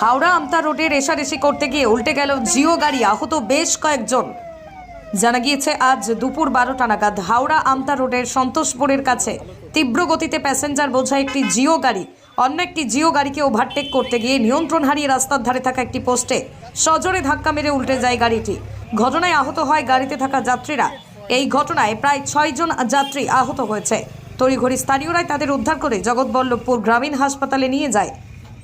হাওড়া আমতা রোডে রেশারেশি করতে গিয়ে উল্টে গেল জিও গাড়ি, আহত বেশ কয়েকজন। জানা গিয়েছে, আজ দুপুর বারোটা নাগাদ হাওড়া আমতা রোডের সন্তোষপুরের কাছে তীব্র গতিতে প্যাসেঞ্জার বোঝা একটি জিও গাড়ি, অন্য একটি জিও গাড়িকে ওভারটেক করতে গিয়ে নিয়ন্ত্রণ হারিয়ে রাস্তার ধারে থাকা একটি পোস্টে সজোরে ধাক্কা মেরে উল্টে যায় গাড়িটি। ঘটনায় আহত হয় গাড়িতে থাকা যাত্রীরা। এই ঘটনায় প্রায় ছয়জন যাত্রী আহত হয়েছে। তড়িঘড়ি স্থানীয়রাই তাদের উদ্ধার করে জগৎবল্লভপুর গ্রামীণ হাসপাতালে নিয়ে যায়।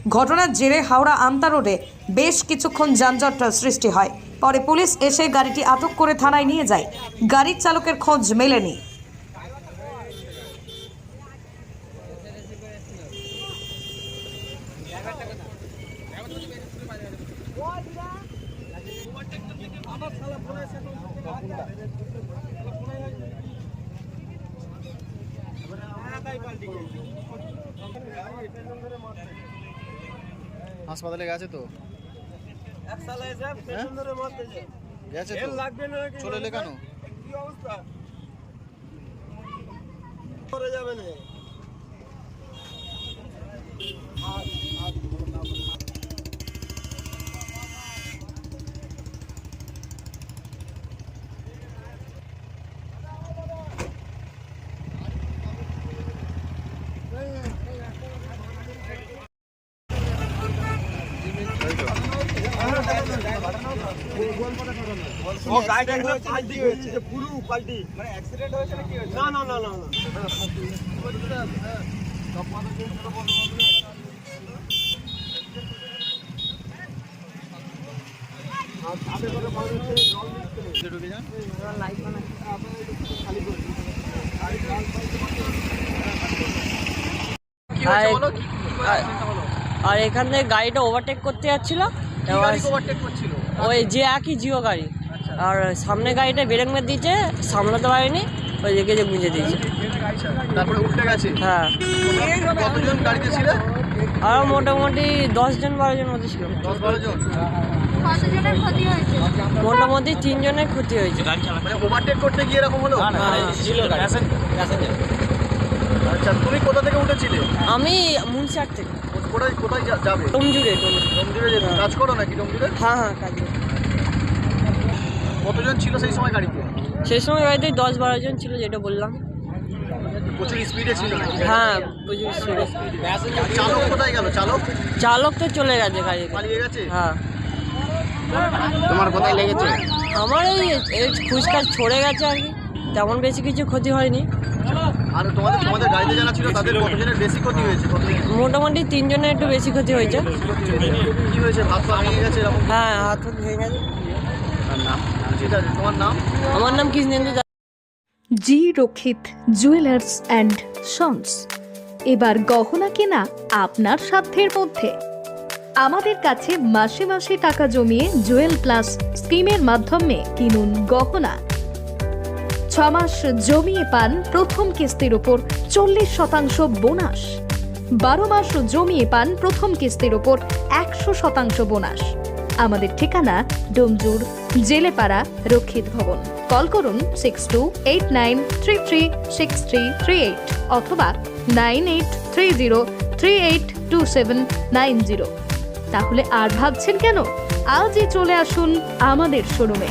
ঘটনার জেরে হাওড়া আমতা রোডে বেশ কিছুক্ষণ যানজট সৃষ্টি হয়। পরে পুলিশ এসে গাড়িটি আটক করে থানায় নিয়ে যায়। গাড়ির চালকের খোঁজ মেলেনি। হাসপাতালে গেছে তো? মারতেছে গেছে। তো? চলে এলে কেন? অবস্থা? যাবে না। ও গাড়িটা একদম পাল্টি হয়েছে। পুরো পাল্টি। মানে অ্যাক্সিডেন্ট হয়েছে না কি হয়েছে? না না না আর এখান থেকে গাড়িটা ওভারটেক করতে যাচ্ছিল। ওভারটেক করছিল? ওই যে একই জিও গাড়ি। আর সামনে গাড়িটা ব্রেক মেরে দিয়েছে সামলাতে পারেনি ওই দিকে যে গুঁজে দিয়েছে। তারপরে উল্টে গেছে? হ্যাঁ। কতজন গাড়িতে ছিল? আর মোটামুটি দশ জন বারো জন মতো ছিল। দশ বারো জন? কতজনের ক্ষতি হয়েছে? মোটামুটি তিনজনের ক্ষতি হয়েছে। মানে ওভারটেক করতে গিয়ে এরকম হলো? হ্যাঁ। আচ্ছা তুমি কোথা থেকে উঠেছিলে? আমি মুন্সিয়ার থেকে। কোথায় কোথায় যা- যাবে? টমজুড়ে টমজুড়ে ডোমজুড়ে যেতে কাজ করো নাকি ডোমজুড়ে হ্যাঁ হ্যাঁ কাজ করি। কতজন ছিল সেই সময় গাড়িতে? সেই সময় গাড়িতে দশ বারো জন ছিল যেটা বললাম। প্রচুর স্পিডে ছিল নাকি? হ্যাঁ চালক কোথায় গেল? চালক? চালক তো চলে গেছে গাড়ি পালিয়ে গেছে? হ্যাঁ। তোমার কোথায় লেগেছে? আমার এই এই ফুচকা ছড়ে গেছে আর কি। তেমন বেশি কিছু ক্ষতি হয়নি। আর তোমাদের তোমাদের গাড়িতে যারা ছিল তাদের কতজনের বেশি ক্ষতি হয়েছে? মোটামুটি তিনজনের একটু বেশি ক্ষতি হয়েছে। কি হয়েছে? ভাত পা ভেঙে গেছে এরকম? হ্যাঁ হাত হাত ভেঙে গেছে। তোমার নাম? আমার নাম কৃষ্ণেন্দু জি রক্ষিত জুয়েলার্স অ্যান্ড সন্স। এবার গহনা কেনা আপনার সাধ্যের মধ্যে। আমাদের কাছে মাসে মাসে টাকা জমিয়ে জুয়েল প্লাস স্কিমের মাধ্যমে কিনুন গহনা। ছ মাস জমিয়ে পান প্রথম কিস্তির ওপর চল্লিশ শতাংশ বোনাস। বারো মাস জমিয়ে পান প্রথম কিস্তির ওপর একশো শতাংশ বোনাস। আমাদের ঠিকানা ডোমজুর, জেলেপাড়া, রক্ষিত ভবন। কল করুন six two eight nine three three six three three eight অথবা nine eight three zero three eight two seven nine zero. তাহলে আর ভাবছেন কেন? আজই চলে আসুন আমাদের শোরুমে।